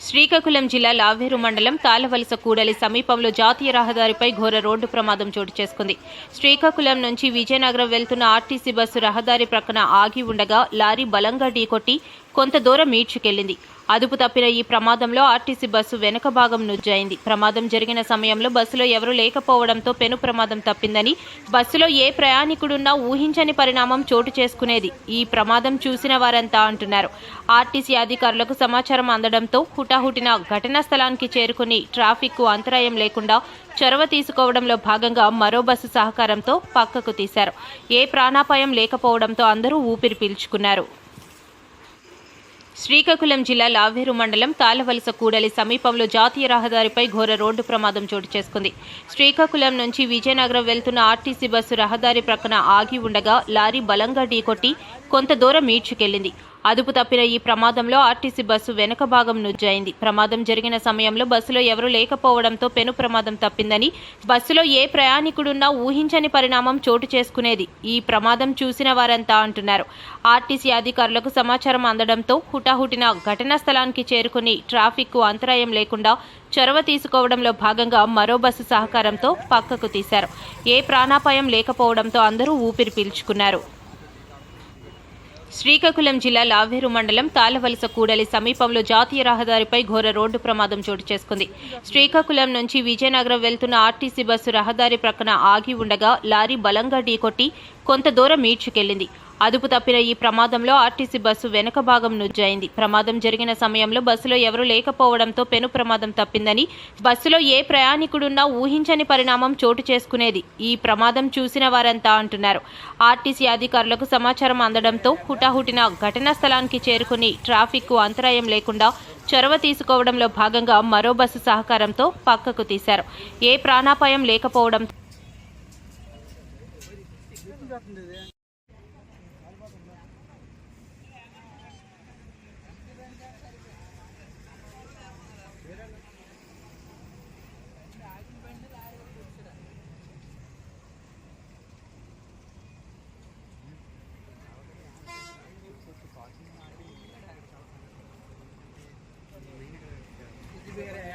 శ్రీకాకుళం జిల్లా లావేరు మండలం తాళవలస కూడలి సమీపంలో జాతీయ రహదారిపై ఘోర రోడ్డు ప్రమాదం చోటు చేసుకుంది. శ్రీకాకుళం నుంచి విజయనగరం వెళ్తున్న ఆర్టీసీ బస్సు రహదారి ప్రక్కన ఆగి ఉండగా లారీ బలంగా ఢీకొట్టి కొంత దూరం ఈడ్చుకెళ్ళింది అదుపు తప్పిన ఈ ప్రమాదంలో ఆర్టీసీ బస్సు వెనుక భాగం నుజ్జైంది ప్రమాదం జరిగిన సమయంలో బస్సులో ఎవరూ లేకపోవడంతో పెను ప్రమాదం తప్పిందని బస్సులో ఏ ప్రయాణికుడున్నా ఊహించని పరిణామం చోటు చేసుకునేది. ఈ ప్రమాదం చూసిన వారంతా అంటున్నారు. ఆర్టీసీ అధికారులకు సమాచారం అందడంతో హుటాహుటిన ఘటనా స్థలానికి చేరుకుని ట్రాఫిక్కు అంతరాయం లేకుండా చొరవ తీసుకోవడంలో భాగంగా మరో బస్సు సహకారంతో పక్కకు తీశారు. ఏ ప్రాణాపాయం లేకపోవడంతో అందరూ ఊపిరి పీల్చుకున్నారు. శ్రీకాకుళం జిల్లా లావేరు మండలం తాళవలస కూడలి సమీపంలో జాతీయ రహదారిపై ఘోర రోడ్డు ప్రమాదం చోటు చేసుకుంది. శ్రీకాకుళం నుంచి విజయనగరం వెళ్తున్న ఆర్టీసీ బస్సు రహదారి ప్రక్కన ఆగి ఉండగా లారీ బలంగా ఢీకొట్టి కొంత దూరం ఈడ్చుకెళ్ళింది అదుపు తప్పిన ఈ ప్రమాదంలో ఆర్టీసీ బస్సు వెనుక భాగం నుజ్జైంది. ప్రమాదం జరిగిన సమయంలో బస్సులో ఎవరూ లేకపోవడంతో పెను ప్రమాదం తప్పిందని బస్సులో ఏ ప్రయాణికుడున్నా ఊహించని పరిణామం చోటు చేసుకునేది. ఈ ప్రమాదం చూసిన వారంతా అంటున్నారు. ఆర్టీసీ అధికారులకు సమాచారం అందడంతో హుటాహుటిన ఘటనా స్థలానికి చేరుకుని ట్రాఫిక్కు అంతరాయం లేకుండా చొరవ తీసుకోవడంలో భాగంగా మరో బస్సు సహకారంతో పక్కకు తీశారు. ఏ ప్రాణాపాయం లేకపోవడంతో అందరూ ఊపిరి పీల్చుకున్నారు. శ్రీకాకుళం జిల్లా లావేరు మండలం తాళవలస కూడలి సమీపంలో జాతీయ రహదారిపై ఘోర రోడ్డు ప్రమాదం చోటు చేసుకుంది. శ్రీకాకుళం నుంచి విజయనగరం వెళ్తున్న ఆర్టీసీ బస్సు రహదారి ప్రక్కన ఆగి ఉండగా లారీ బలంగా ఢీకొట్టి కొంత దూరం ఈడ్చుకెళ్ళింది అదుపు తప్పిన ఈ ప్రమాదంలో ఆర్టీసీ బస్సు వెనుక భాగం నుజ్జైంది. ప్రమాదం జరిగిన సమయంలో బస్సులో ఎవరూ లేకపోవడంతో పెను ప్రమాదం తప్పిందని బస్సులో ఏ ప్రయాణికుడున్నా ఊహించని పరిణామం చోటు చేసుకునేది. ఈ ప్రమాదం చూసిన వారంతా అంటున్నారు. ఆర్టీసీ అధికారులకు సమాచారం అందడంతో హుటాహుటిన ఘటనా స్థలానికి చేరుకుని ట్రాఫిక్కు అంతరాయం లేకుండా చొరవ తీసుకోవడంలో భాగంగా మరో బస్సు సహకారంతో పక్కకు తీశారు. ఏ ప్రాణాపాయం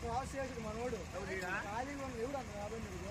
క్రాస్ చేసి మనోడు ఖాళీగా ఎవడు అన్న రాబోయే